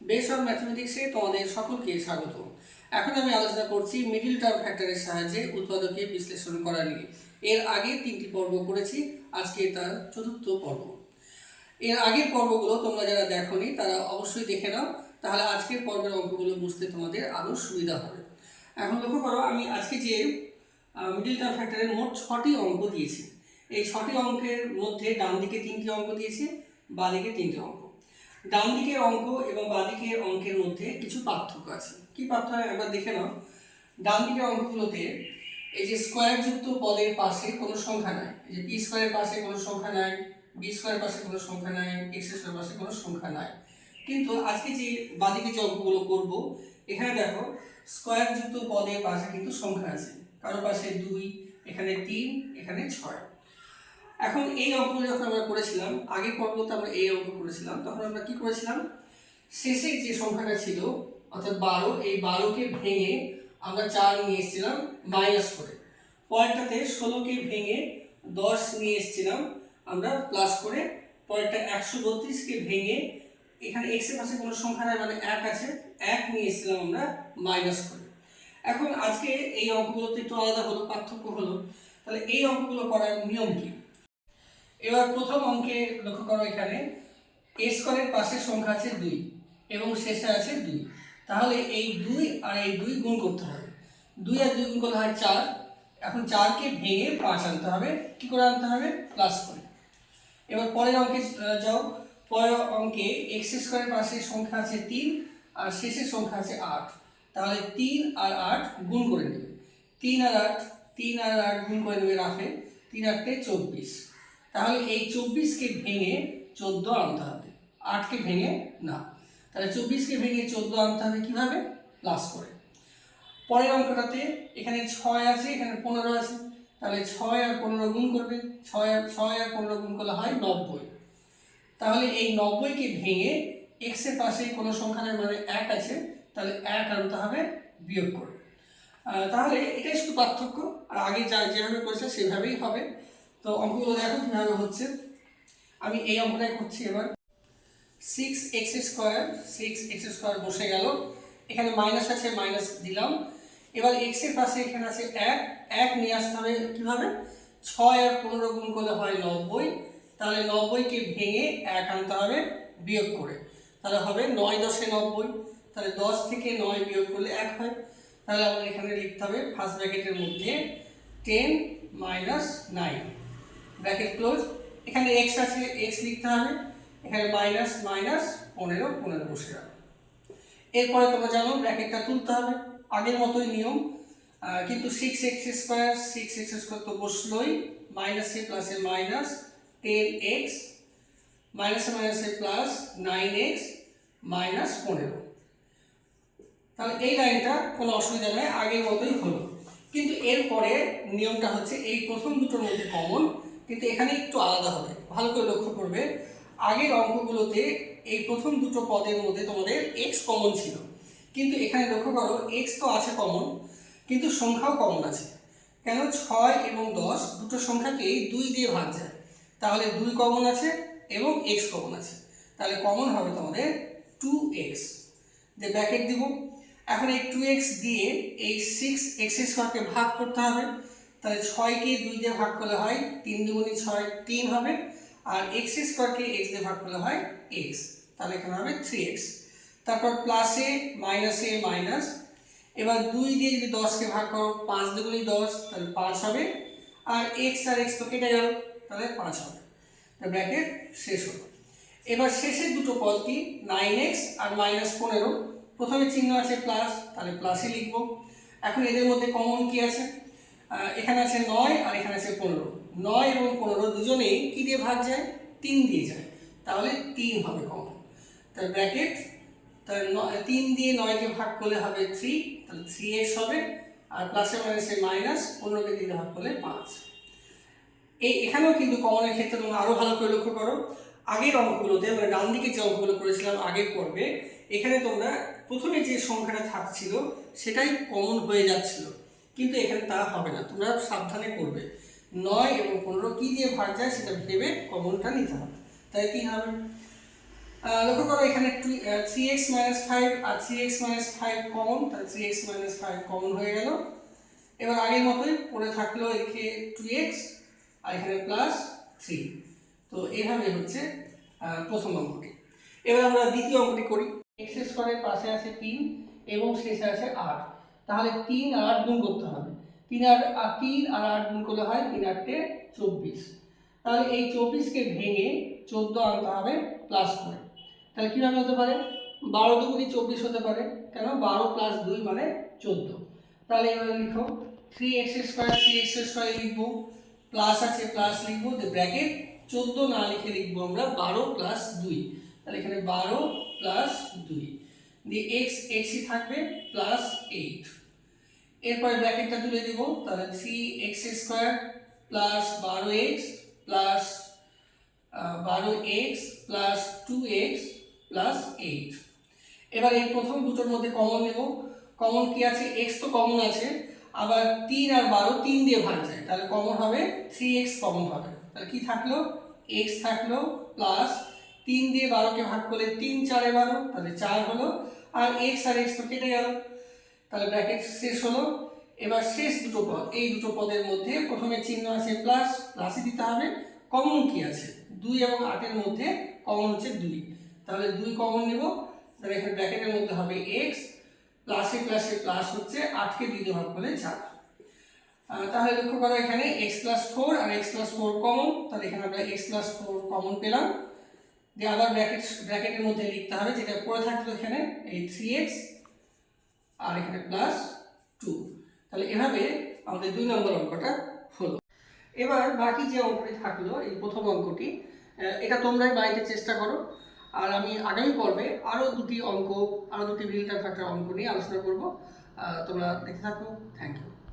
Base of ম্যাথমেটিক্সে তোমাদের সকলকে স্বাগত। এখন আমি আলোচনা করছি মিডিল টার্ম ফ্যাক্টরের সাহায্যে উৎপাদকে বিশ্লেষণ করা নিয়ে। এর আগে তিনটি পর্ব করেছি, আজকে তার চতুর্থ পর্ব। এর আগের পর্বগুলো তোমরা যারা দেখোনি, তারা অবশ্যই দেখে নাও, তাহলে আজকের পর্বের অঙ্কগুলো বুঝতে তোমাদের আরও সুবিধা হবে। এখন লক্ষ্য করো, আমি আজকে যে মিডিল টার্ম ফ্যাক্টরের মোট ছটি অঙ্ক দিয়েছি। এই ছটি অঙ্কের মধ্যে ডান দিকে তিনটি অঙ্ক দিয়েছি বাঁ দিকে তিনটি অঙ্ক। ডান দিকের অঙ্ক এবং বাঁ দিকের অঙ্কের মধ্যে কিছু পার্থক্য আছে। কি পার্থক্য? একবার দেখে নাও। ডান দিকের অঙ্কগুলোতে এই যে স্কোয়ার যুক্ত পদের পাশে কোনো সংখ্যা নাই। এই যে পি স্কোয়ারের পাশে কোনো সংখ্যা নাই বি স্কোয়ারের পাশে কোনো সংখ্যা নাই এক্স স্কোয়ারের পাশে কোনো সংখ্যা নাই। কিন্তু আজকে যে বাদিকে যে অঙ্কগুলো করব, এখানে দেখো স্কোয়ার যুক্ত পদের পাশে কিন্তু সংখ্যা আছে। কারও পাশে দুই, এখানে তিন, এখানে ছয়। এখন এই অঙ্কগুলো যখন আমরা করেছিলাম, আগের পর্বতে আমরা এই অঙ্ক করেছিলাম, তখন আমরা কি করেছিলাম? শেষে যে সংখ্যাটা ছিল, অর্থাৎ বারো, এই বারোকে ভেঙে আমরা চার নিয়ে এসেছিলাম মাইনাস করে। পরেরটাতে ষোলোকে ভেঙে দশ নিয়ে এসেছিলাম আমরা প্লাস করে। পরেরটা একশো বত্রিশকে ভেঙে এখানে এক্সের পাশে কোনো সংখ্যা নাই মানে এক আছে, এক নিয়ে এসেছিলাম আমরা মাইনাস করে। এখন আজকে এই অঙ্কগুলোতে একটু আলাদা হলো, পার্থক্য হলো, তাহলে এই অঙ্কগুলো করার নিয়ম কি? এবার প্রথম অঙ্কে লক্ষ্য করো এখানে। এ স্কোয়ারের পাশের সংখ্যা আছে দুই এবং শেষে আছে দুই। তাহলে এই দুই আর এই দুই গুণ করতে হবে। দুই আর দুই গুণ করলে হয় চার। এখন চারকে ভেঙে পাঁচ আনতে হবে। কি করে আনতে হবে? প্লাস করে। এবার পরের অঙ্কে যাও। পরের অঙ্কে এক্স স্কোয়ারের পাশে সংখ্যা আছে তিন আর শেষের সংখ্যা আছে আট। তাহলে তিন আর আট গুণ করে নেবে। তিন আর আট, তিন আর আট গুণ করে নেবে রাখে তিন আটটে চব্বিশ। তাহলে এই চব্বিশকে ভেঙে চোদ্দ আনতে হবে। আটকে ভেঙে না। তাহলে চব্বিশকে ভেঙে চোদ্দ আনতে হবে কীভাবে? প্লাস করে। পরের অঙ্কটাতে এখানে ছয় আছে এখানে পনেরো আছে। তাহলে ছয় আর পনেরো গুণ করবে। ছয় আর ছয় আর পনেরো গুণ করলে হয় নব্বই। তাহলে এই নব্বইকে ভেঙে এক্সের পাশে কোনো সংখ্যা নেই মানে এক আছে তাহলে এক আনতে হবে বিয়োগ করে আহ, তাহলে এটাই শুধু পার্থক্য। আর আগে যা যেভাবে করেছে সেভাবেই হবে। তো অঙ্কগুলো দেখো কীভাবে হচ্ছে। আমি এই অঙ্কটাই করছি এবার। Six x square six x square বসে গেল। এখানে মাইনাস আছে মাইনাস দিলাম। এবার এক্সের পাশে এখানে আছে এক। এক নিয়ে আসতে হবে কীভাবে? ছয় আর পনেরো গুণ করলে হয় নব্বই। তাহলে নব্বইকে ভেঙে এক আনতে হবে বিয়োগ করে। তাহলে হবে নয় দশে নব্বই। তাহলে দশ থেকে নয় বিয়োগ করলে এক হয়। তাহলে আমাদের এখানে লিখতে হবে ফার্স্ট ব্র্যাকেটের মধ্যে ten minus nine bracket close এখানে এক্স আছে এক্স লিখতে হবে। এখানে মাইনাস মাইনাস পনেরো পনেরো বসে গেল। এরপরে তোমরা জানো ব্র্যাকেটটা তুলতে হবে। আগের মতোই নিয়ম। কিন্তু six x square six x square তো বসলোই। মাইনাসে প্লাসে মাইনাস টেন এক্স মাইনাস মাইনাসে মাইনাসে প্লাস নাইন এক্স মাইনাস পনেরো। তাহলে এই লাইনটা কোনো অসুবিধা নেই, আগের মতোই হলো। কিন্তু এরপরে নিয়মটা হচ্ছে এই প্রথম দুটোর মধ্যে কমন কিন্তু এখানে একটু আলাদা হবে। ভালো করে লক্ষ্য করবে। আগের অঙ্কগুলোতে এই প্রথম দুটো পদের মধ্যে তোমাদের এক্স কমন ছিল। কিন্তু এখানে লক্ষ্য করো এক্স তো আছে কমন কিন্তু সংখ্যাও কমন আছে। কেন? ছয় এবং দশ দুটো সংখ্যাকেই দুই দিয়ে ভাগ যায়। তাহলে দুই কমন আছে এবং এক্স কমন আছে। তাহলে কমন হবে তোমাদের টু এক্স যে ব্র্যাকেট দিব। এখন এই টু এক্স দিয়ে এই সিক্স এক্স স্কোয়ারকে ভাগ করতে হবে। তাহলে ছয়কে দুই দিয়ে ভাগ করলে হয় তিন দুগুণি ছয়, তিন হবে। আর এক্স স্কোয়ারকে এক্স দিয়ে ভাগ করলে হয় এক্স তাহলে এখানে হবে থ্রি এক্স তারপর প্লাসে মাইনাসে মাইনাস এবার দুই দিয়ে যদি দশকে ভাগ করো, পাঁচ দুগুণি দশ, তাহলে পাঁচ হবে। আর এক্স আর এক্স তো কেটে গেল, তাহলে পাঁচ হবে। তা ব্র্যাকেট শেষ হলো। এবার শেষের দুটো পদ কি? নাইন এক্স আর মাইনাস পনেরো। প্রথমে চিহ্ন আছে প্লাস তাহলে প্লাসই লিখব। এখন এদের মধ্যে কমন কি আছে? এখানে আছে নয় আর এখানে আছে পনেরো। নয় এবং পনেরো দুজনেই কি দিয়ে ভাগ যায়? তিন দিয়ে যায়। তাহলে তিন হবে কমন তার ব্র্যাকেট ন- তিন দিয়ে নয়কে ভাগ করলে হবে থ্রি তাহলে থ্রি এক্স হবে আর প্লাসে মাইনাসে মাইনাস পনেরোকে তিন ভাগ করলে পাঁচ। এই এখানেও কিন্তু কমনের ক্ষেত্রে তোমরা আরও ভালো করে লক্ষ্য করো। আগের অঙ্কগুলোতে মানে ডান দিকে যে অঙ্কগুলো করেছিলাম আগের পর্বে, এখানে তোমরা প্রথমে যে সংখ্যাটা থাকছিল, সেটাই কমন হয়ে যাচ্ছিল। কিন্তু এখানে তা হবে না। তোমরা সাবধানে করবে। নয় এবং পনেরো কী দিয়ে ভাগ যায় সেটা ভেবে কমনটা নিতে হবে। তাই তিন হবে? লক্ষ্য করো এখানে থ্রি এক্স মাইনাস ফাইভ আর three x minus five common তাহলে three x minus five common হয়ে গেল। এবার আগের মতোই পড়ে থাকল এদিকে টু এক্স আর এখানে প্লাস থ্রি তো এইভাবে হচ্ছে প্রথম অঙ্কটি। এবার আমরা দ্বিতীয় অঙ্কটি করি। এক্স স্কোয়ারের পাশে আছে তিন, এবং শেষে আছে আট। তাহলে তিন আর আট গুণ করতে হবে। তিন আর তিন আর আট গুণ করলে হয় তিন আটটে চব্বিশ। তাহলে এই চব্বিশকে ভেঙে চোদ্দ আনতে হবে প্লাস করে। তাহলে কীভাবে হতে পারে? বারো দুগুণি চব্বিশ হতে পারে। কেন? বারো প্লাস দুই মানে চোদ্দ। তাহলে এবারে লিখো। Three x square three x square লিখব। প্লাস আছে প্লাস লিখব। যে ব্র্যাকেট চোদ্দ না লিখে লিখব আমরা, বারো প্লাস দুই। তাহলে এখানে বারো প্লাস দুই। দিয়ে এক্স এক্সই থাকবে প্লাস এইট এরপরে ব্র্যাকেটটা তুলে দিব, তাহলে থ্রি এক্স স্কোয়ার প্লাস বারো এক্স প্লাস বারো x plus two x plus eight এবার এই প্রথম দুটোর মধ্যে কমন নেব। কমন কি আছে? এক্স তো কমন আছে। আবার তিন আর বারো তিন দিয়ে ভাগ যায়। তাহলে কমন হবে থ্রি এক্স কমন হবে। তাহলে কি থাকল? এক্স থাকল প্লাস তিন দিয়ে বারোকে ভাগ করলে তিন চারে বারো, তাহলে চার হলো, আর এক্স আর এক্স তো কেটে গেল। তাহলে ব্র্যাকেট শেষ হলো। এবার শেষ দুটো পদ, এই দুটো পদের মধ্যে প্রথমে চিহ্ন আছে প্লাস প্লাসই দিতে হবে। কমন কি আছে? দুই এবং আটের মধ্যে কমন হচ্ছে দুই। তাহলে দুই কমন নেব। তাহলে এখানে ব্র্যাকেটের মধ্যে হবে এক্স প্লাসে প্লাসে প্লাস হচ্ছে আটকে দুই দিয়ে ভাগ করলে চার। তাহলে লক্ষ্য করো এখানে এক্স প্লাস ফোর আর এক্স প্লাস ফোর কমন তাহলে এখানে আমরা এক্স প্লাস ফোর কমন পেলাম। দিয়ে আবার ব্র্যাকেট ব্র্যাকেটের মধ্যে লিখতে হবে, যেটা পড়ে থাকল এখানে, এই থ্রি এক্স আর এখানে প্লাস টু তাহলে এভাবে আমাদের দুই নম্বর অঙ্কটা হলো। এবার বাকি যে অঙ্কটি থাকল, এই প্রথম অঙ্কটি এটা তোমরাই বাড়িতে চেষ্টা করো। আর আমি আগামী পর্বে আরও দুটি অঙ্ক, আরও দুটি মিলিটার ফ্যাক্টর অঙ্ক নিয়ে আলোচনা করব। তোমরা দেখে থাকো। Thank you